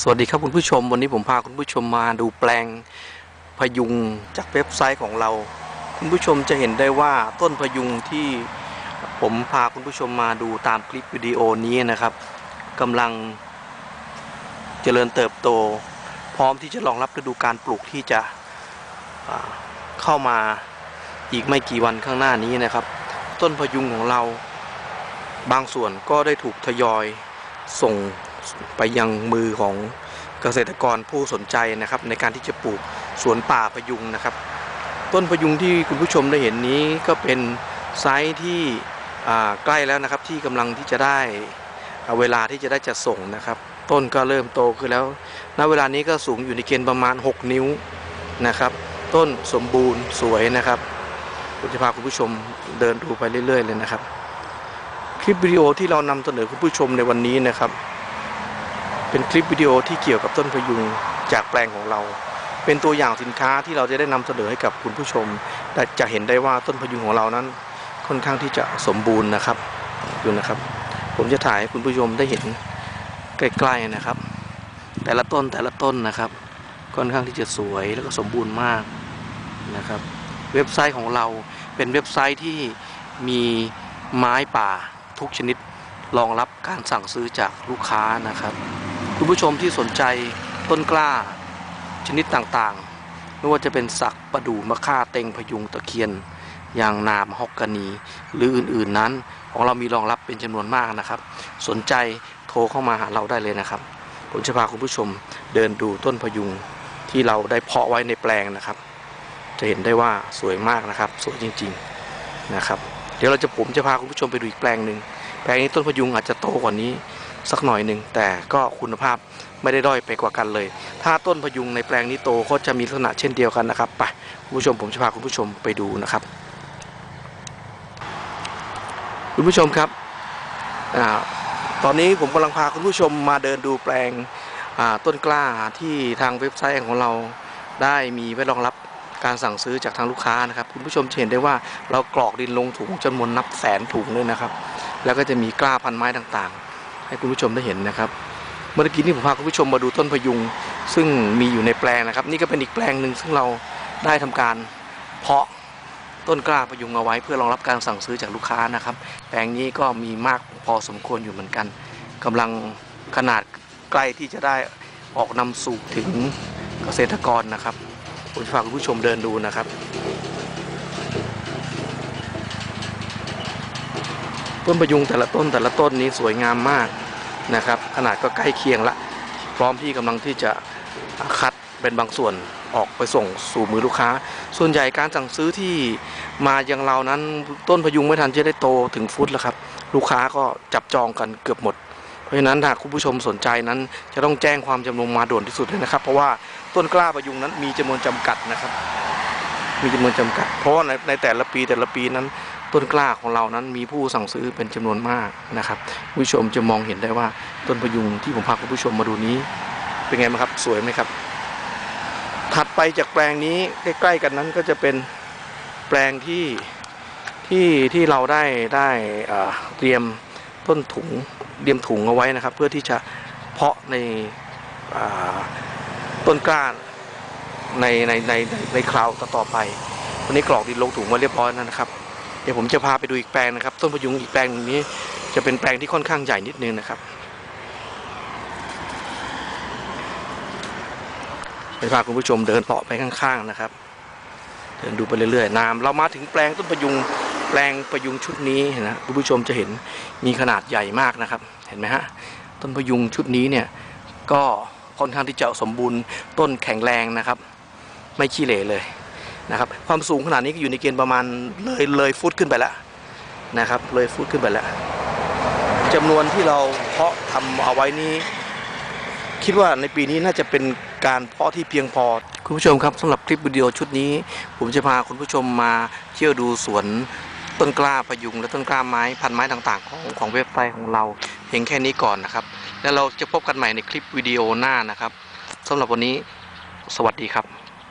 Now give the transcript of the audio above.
สวัสดีครับคุณผู้ชม วันนี้ผมพาคุณผู้ชมมาดูแปลงพยุงจากเว็บไซต์ของเรา คุณผู้ชมจะเห็นได้ว่าต้นพยุงที่ผมพาคุณผู้ชมมาดูตามคลิปวิดีโอนี้นะครับกำลังเจริญเติบโต พร้อมที่จะรองรับฤดูการปลูกที่จะเข้ามาอีกไม่กี่วันข้างหน้านี้นะครับ ต้นพยุงของเรา บางส่วนก็ได้ถูกทยอยส่ง ไปยังมือของเกษตรกรผู้สนใจนะครับ ในการที่จะปลูกสวนป่าพยุงนะครับ ต้นพยุงที่คุณผู้ชมได้เห็นนี้ก็เป็นไซส์ที่ใกล้แล้วนะครับที่กำลังที่จะได้เวลาที่จะได้จัดส่งนะครับ ต้นก็เริ่มโตขึ้นแล้วณเวลานี้ก็สูงอยู่ในเกณฑ์ประมาณ 6 นิ้วนะครับ ต้นสมบูรณ์สวยนะครับผมจะพาคุณผู้ชมเดินดูไปเรื่อย ๆ เลยนะครับ คลิปวิดีโอที่เรานำเสนอคุณผู้ชมในวันนี้นะครับ เป็นคลิปวิดีโอที่เกี่ยวกับต้นพยุงจากแปลงของเรา เป็นตัวอย่างสินค้าที่เราจะได้นำเสนอให้กับคุณผู้ชมและจะเห็นได้ว่าต้นพยุงของเรานั้น ค่อนข้างที่จะสมบูรณ์นะครับดูนะครับ ผมจะถ่ายให้คุณผู้ชมได้เห็นใกล้ๆนะครับ แต่ละต้นแต่ละต้นนะครับ ค่อนข้างที่จะสวยแล้วก็สมบูรณ์มากนะครับ เว็บไซต์ของเราเป็นเว็บไซต์ที่มีไม้ป่าทุกชนิดรองรับการสั่งซื้อจากลูกค้านะครับ คุณผู้ชมที่สนใจต้นกล้า ชนิดต่างๆ ไม่ว่าจะเป็นสักประดู่มะค่าเต็งพยุงตะเคียนยางนามฮอกกานี หรืออื่นๆนั้น ของเรามีรองรับเป็นจำนวนมากนะครับ สนใจโทรเข้ามาหาเราได้เลยนะครับผมจะพาคุณผู้ชมเดินดูต้นพยุงที่เราได้เพาะไว้ในแปลงนะครับ จะเห็นได้ว่าสวยมากนะครับ สวยจริงๆนะครับ เดี๋ยวเราจะผมจะพาคุณผู้ชมไปดูอีกแปลงหนึ่งแปลงนี้ต้นพยุงอาจจะโตกว่านี้ สักหน่อยหนึ่งแต่ก็คุณภาพไม่ได้ด้อยไปกว่ากันเลย ถ้าต้นพยุงในแปลงนี้โตก็จะมีลักษณะเช่นเดียวกันนะครับไปคุณผู้ชมผมจะพาคุณผู้ชมไปดูนะครับ คุณผู้ชมครับอตอนนี้ผมกำลังพาคุณผู้ชมมาเดินดูแปลงต้นกล้าที่ทางเว็บไซต์ของเราได้มีไว้รองรับการสั่งซื้อจากทางลูกค้านะครับคุณผู้ชมจะเห็นได้ว่าเรากรอกดินลงถุงจำนวนนับแสนถุงเลยนะครับ แล้วก็จะมีกล้าพันไม้ต่างๆ ให้คุณผู้ชมได้เห็นนะครับ เมื่อกี้นี้ผมพาคุณผู้ชมมาดูต้นพยุง ซึ่งมีอยู่ในแปลงนะครับ นี่ก็เป็นอีกแปลงหนึ่งซึ่งเราได้ทำการเพาะต้นกล้าพยุงเอาไว้ เพื่อรองรับการสั่งซื้อจากลูกค้านะครับ แปลงนี้ก็มีมากพอสมควรอยู่เหมือนกันกำลังขนาดใกล้ที่จะได้ออกนำสู่ถึงเกษตรกรนะครับผมจะพาคุณผู้ชมเดินดูนะครับ ต้นประยุงแต่ละต้นแต่ละต้นนี้สวยงามมากนะครับ ขนาดก็ใกล้เคียงละ พร้อมที่กำลังที่จะคัดเป็นบางส่วนออกไปส่งสู่มือลูกค้า ส่วนใหญ่การสั่งซื้อที่มาอยังเรานั้นต้นพยุงไม่ทันจะได้โตถึงฟุตแล้วครับ ลูกค้าก็จับจองกันเกือบหมด เพราะฉะนั้นหากคุณผู้ชมสนใจนั้น จะต้องแจ้งความจำนงมาด่วนที่สุดเลยนะครับ เพราะว่าต้นกล้าพยุงนั้นมีจำนวนจำกัดนะครับ มีจำนวนจำกัด เพราะว่าในในแต่ละปีแต่ละปีนั้น ต้นกล้าของเรานั้นมีผู้สั่งซื้อเป็นจำนวนมากนะครับผู้ชมจะมองเห็นได้ว่าต้นพยุงที่ผมพาคุณผู้ชมมาดูนี้เป็นไงบ้างครับสวยไหมครับ ถัดไปจากแปลงนี้ใกล้ ๆ กันนั้นก็จะเป็นแปลงที่ที่ที่เราได้ได้เตรียมต้นถุงเตรียมถุงเอาไว้นะครับ เพื่อที่จะเพาะในต้นกล้าในในในในคราวต่อไปวันนี้กรอกดินลงถุงมาเรียบร้อยแล้วนะครับ ดี๋ยวผมจะพาไปดูอีกแปลงนะครับ ต้นพยุงอีกแปลงหนึ่งนี้ จะเป็นแปลงที่ค่อนข้างใหญ่นิดนึงนะครับไปพาคุณผู้ชมเดินเลาะไปข้างๆนะครับ เดินดูไปเรื่อยๆน้ำเรามาถึงแปลงต้นพยุงแปลงพยุงชุดนี้นะคุณผู้ชมจะเห็นมีขนาดใหญ่มากนะครับ เห็นไหมฮะต้นพยุงชุดนี้เนี่ยก็ค่อนข้างที่จะสมบูรณ์ต้นแข็งแรงนะครับ ไม่ขี้เหร่เลย นะครับความสูงขนาดนี้ก็อยู่ในเกณฑ์ประมาณเลยเลยฟุตขึ้นไปแล้วนะครับเลยฟุตขึ้นไปแล้วจำนวนที่เราเพาะทำเอาไว้นี้ คิดว่าในปีนี้น่าจะเป็นการเพาะที่เพียงพอ คุณผู้ชมครับสำหรับคลิปวิดีโอชุดนี้ ผมจะพาคุณผู้ชมมาเที่ยวดูสวนต้นกล้าพยุง และต้นกล้าไม้พันไม้ต่างๆ ของของเว็บไซต์ของเราเพียงแค่นี้ก่อนนะครับ แล้วเราจะพบกันใหม่ในคลิปวิดีโอหน้านะครับสำหรับวันนี้ สวัสดีครับ